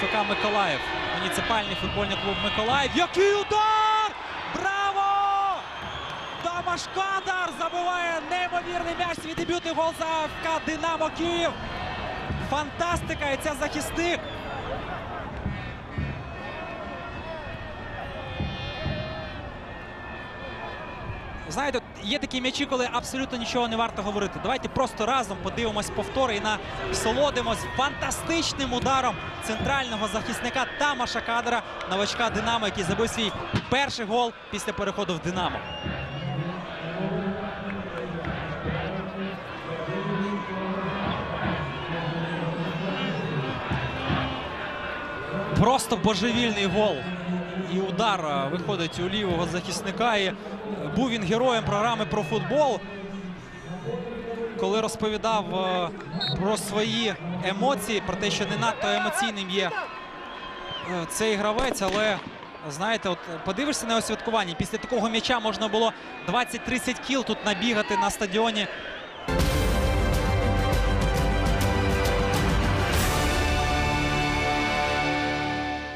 ФК Миколаїв. Муніципальний футбольний клуб Миколаїв. Який удар! Браво! Томаш Кадар забиває неймовірний м'яч. Свій дебютний гол за ФК Динамо Київ. Фантастика! І це захисник. Знаєте, є такі м'ячі, коли абсолютно нічого не варто говорити. Давайте просто разом подивимось повтори і насолодимось фантастичним ударом центрального захисника Тамаша Кадра, новачка Динамо, який забив свій перший гол після переходу в Динамо. Просто божевільний гол. І удар виходить у лівого захисника. І був він героєм програми про футбол. Коли розповідав е, про свої емоції, про те, що не надто емоційним є е, цей гравець, але знаєте, от подивишся на його святкування. Після такого м'яча можна було 20-30 кіл тут набігати на стадіоні